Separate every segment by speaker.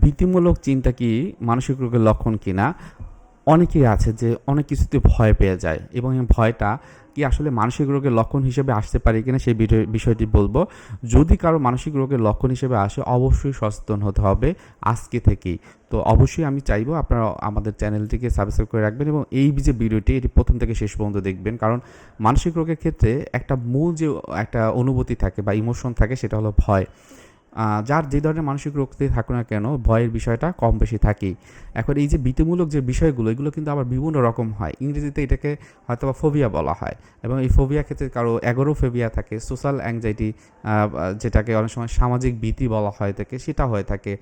Speaker 1: ভীতিমূলক চিন্তা কি মানসিক রোগের লক্ষণ কিনা? অনেকেই আছে যে অনেক কিছুতে ভয় পেয়ে যায় এবং এই ভয়টা কি আসলে মানসিক রোগের লক্ষণ হিসেবে আসতে পারে কিনা সেই বিষয়- বিষয়টি বলব। যদি কারও মানসিক রোগের লক্ষণ হিসেবে আসে, অবশ্যই সচেতন হতে হবে আজকে থেকেই। তো অবশ্যই আমি চাইব আপনারা আমাদের চ্যানেলটিকে সাবস্ক্রাইব করে রাখবেন এবং এই যে ভিডিওটি, এটি প্রথম থেকে শেষ পর্যন্ত দেখবেন। কারণ মানসিক রোগের ক্ষেত্রে একটা মূল যে একটা অনুভূতি থাকে বা ইমোশন থাকে, সেটা হলো ভয়। যার যে ধরনের মানসিক রোগতে থাকুক না কেন, ভয়ের বিষয়টা কম বেশি থাকেই। এখন এই যে বৃত্তিমূলক যে বিষয়গুলো, এগুলো কিন্তু আবার বিভিন্ন রকম হয়। ইংরেজিতে এটাকে হয়তো বা ফোবিয়া বলা হয় এবং এই ফোবিয়া ক্ষেত্রে কারও এগোরোফোবিয়া থাকে সোশ্যাল অ্যাংজাইটি যেটাকে অনেক সময় সামাজিক ভীতি বলা হয় থাকে সেটা হয়ে থাকে।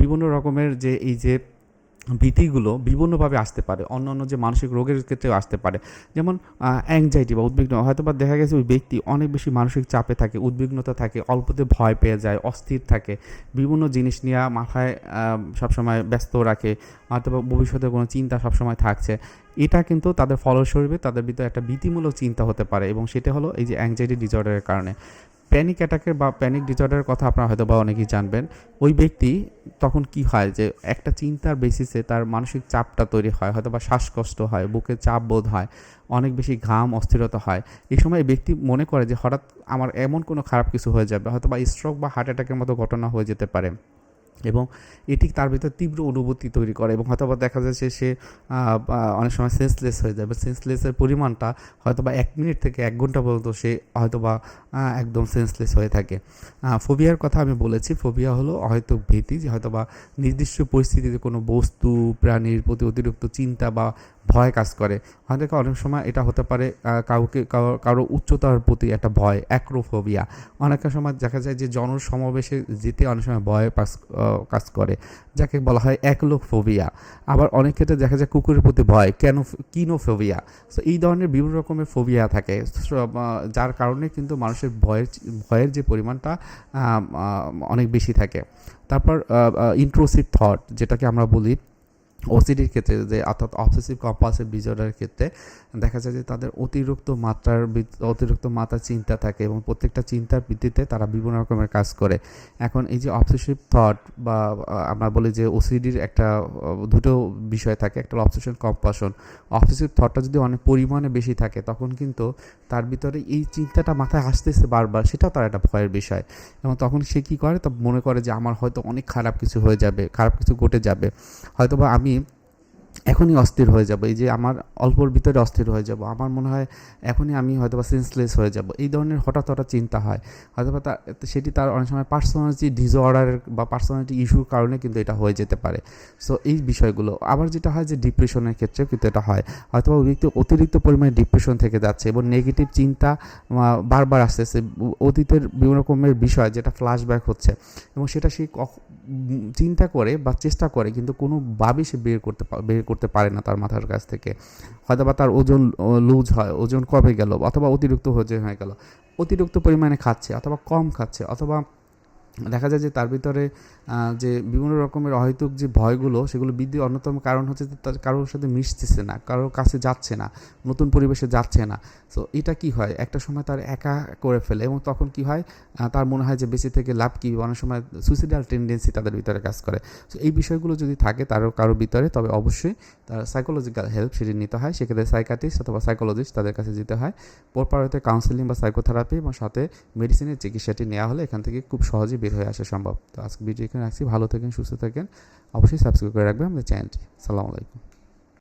Speaker 1: বিভিন্ন রকমের যে এই যে ভীতিগুলো বিভিন্নভাবে আসতে পারে। অন্য অন্য যে মানসিক রোগের ক্ষেত্রেও আসতে পারে। যেমন অ্যাংজাইটি বা উদ্বিগ্ন হয়তো বা দেখা গেছে ওই ব্যক্তি অনেক বেশি মানসিক চাপে থাকে, উদ্বিগ্নতা থাকে, অল্পতে ভয় পেয়ে যায়, অস্থির থাকে। বিভিন্ন জিনিস নিয়ে মাথায় সবসময় ব্যস্ত রাখে হয়তো বা ভবিষ্যতে কোনো চিন্তা সবসময় থাকছে। এটা কিন্তু তাদের ফলস্বরূপে তাদের ভিতরে একটা ভীতিমূলক চিন্তা হতে পারে এবং সেটা হলো এই যে অ্যাংজাইটি ডিসঅর্ডারের কারণে। প্যানিক অ্যাটাকের বা প্যানিক ডিসঅর্ডারের কথা আপনারা হয়তো বা অনেকেই জানবেন। ওই ব্যক্তি তখন কি হয় যে, একটা চিন্তার বেসিসে তার মানসিক চাপটা তৈরি হয় হয়তো বা শ্বাসকষ্ট হয় বুকে চাপ বোধ হয়, অনেক বেশি ঘাম, অস্থিরতা হয়। এই সময় ব্যক্তি মনে করে যে, হঠাৎ আমার এমন কোনো খারাপ কিছু হয়ে যাবে হয়তো বা স্ট্রোক বা হার্ট অ্যাটাকের মতো ঘটনা হয়ে যেতে পারে। এবং এটি তার ভিতর তীব্র অনুভূতি তৈরি করে এবং হয়তো বা দেখা যাচ্ছে সে অনেক সময় সেন্সলেস হয়ে যায়। যাবে সেন্সলেসের পরিমাণটা হয়তো বা এক মিনিট থেকে এক ঘণ্টা পর্যন্ত সে হয়তো বা একদম সেন্সলেস হয়ে থাকে। ফোবিয়ার কথা আমি বলেছি। ফোবিয়া হলো হয়তো ভীতি যে হয়তো বা নির্দিষ্ট পরিস্থিতিতে কোনো বস্তু, প্রাণীর প্রতি অতিরিক্ত চিন্তা বা ভয় কাজ করে। হয়তো অনেক সময় এটা হতে পারে কাউকে কারো- উচ্চতার প্রতি একটা ভয় অ্যাক্রোফোবিয়া অনেক সময় দেখা যায় যে জনসমাবেশে যেতে অনেক সময় ভয় পাস কাজ করে, যাকে বলা হয় একলোফোবিয়া আবার অনেক ক্ষেত্রে দেখা যায় কুকুরের প্রতি ভয়, কেন কিনোফোবিয়া? সো এই ধরনের বিভিন্ন রকমের ফোবিয়া থাকে। যার কারণে কিন্তু মানুষের ভয়ের ভয়ের যে পরিমাণটা অনেক বেশি থাকে। তারপর ইন্ট্রোসিভ থট যেটাকে আমরা বলি ওসিডির ক্ষেত্রে যে, অর্থাৎ অবসেসিভ কম্পালসিভ ডিসঅর্ডারের ক্ষেত্রে দেখা যায় যে, তাদের অতিরিক্ত মাত্রার অতিরিক্ত মাত্রার চিন্তা থাকে এবং প্রত্যেকটা চিন্তার ভিত্তিতে তারা বিভিন্ন রকমের কাজ করে। এখন এই যে অবসেসিভ থট বা আমরা বলি যে ওসিডির একটা দুটো বিষয় থাকে। একটা অবসেশন কম্পাশন অবসেসিভ থটটা যদি অনেক পরিমাণে বেশি থাকে, তখন কিন্তু তার ভিতরে এই চিন্তাটা মাথায় আসতেছে বারবার, সেটাও তার একটা ভয়ের বিষয়। এবং তখন সে কী করে? তা মনে করে যে, আমার হয়তো অনেক খারাপ কিছু হয়ে যাবে, খারাপ কিছু ঘটে যাবে। হয়তোবা আমি এখনই অস্থির হয়ে যাব। এই যে আমার অল্পর ভিতরে অস্থির হয়ে যাব। আমার মনে হয় এখনই আমি হয়তো বা সেন্সলেস হয়ে যাব। এই ধরনের হঠাৎ হঠাৎ চিন্তা হয়। হয়তো বা তার, সেটি তার অনেক সময় পার্সোনালিটি ডিসঅর্ডারের বা পার্সোনালিটি ইস্যুর কারণে কিন্তু এটা হয়ে যেতে পারে। সো এই বিষয়গুলো। আবার যেটা হয় যে ডিপ্রেশনের ক্ষেত্রেও কিন্তু এটা হয়। হয়তো বা ব্যক্তি অতিরিক্ত পরিমাণে ডিপ্রেশন থেকে যাচ্ছে এবং নেগেটিভ চিন্তা বারবার আসতেছে। অতীতের বিভিন্ন রকমের বিষয় যেটা ফ্ল্যাশব্যাক হচ্ছে এবং সেটা সে চিন্তা করে বা চেষ্টা করে কিন্তু কোনোভাবেই সে বের করতে বের করতে পারে না তার মাথার কাছ থেকে। হয়তো বা তার ওজন লুজ হয়, ওজন কমে গেল, অথবা অতিরিক্ত ওজন হয়ে গেল। অতিরিক্ত পরিমাণে খাচ্ছে, অথবা কম খাচ্ছে, অথবা দেখা যায় যে তার ভিতরে যে বিভিন্ন রকমের অহেতুক যে ভয়গুলো, সেগুলো বৃদ্ধির অন্যতম কারণ হচ্ছে তার কারোর সাথে মিশতেছে না, কারোর কাছে যাচ্ছে না, নতুন পরিবেশে যাচ্ছে না। সো এটা কি হয়? একটা সময় তার একা করে ফেলে এবং তখন কি হয়? তার মনে হয় যে বেঁচে থেকে লাভ কি? অনেক সময় সুইসাইডাল টেন্ডেন্সি তাদের ভিতরে কাজ করে। সো এই বিষয়গুলো যদি থাকে তার কারোর ভিতরে, তবে অবশ্যই তার সাইকোলজিক্যাল হেল্প সেটি নিতে হয়। সেক্ষেত্রে সাইকাটিস্ট অথবা সাইকোলজিস্ট তাদের কাছে যেতে হয়। পরপরতে কাউন্সেলিং বা সাইকোথেরাপি এবং সাথে মেডিসিনের চিকিৎসাটি নেওয়া হলে এখান থেকে খুব সহজেই বের হয়ে আসা সম্ভব। তো আজকে ভিডিও এখানে রাখছি। ভালো থাকেন, সুস্থ থাকেন। অবশ্যই সাবস্ক্রাইব করে রাখবেন আমাদের চ্যানেলটি। সালামু আলাইকুম।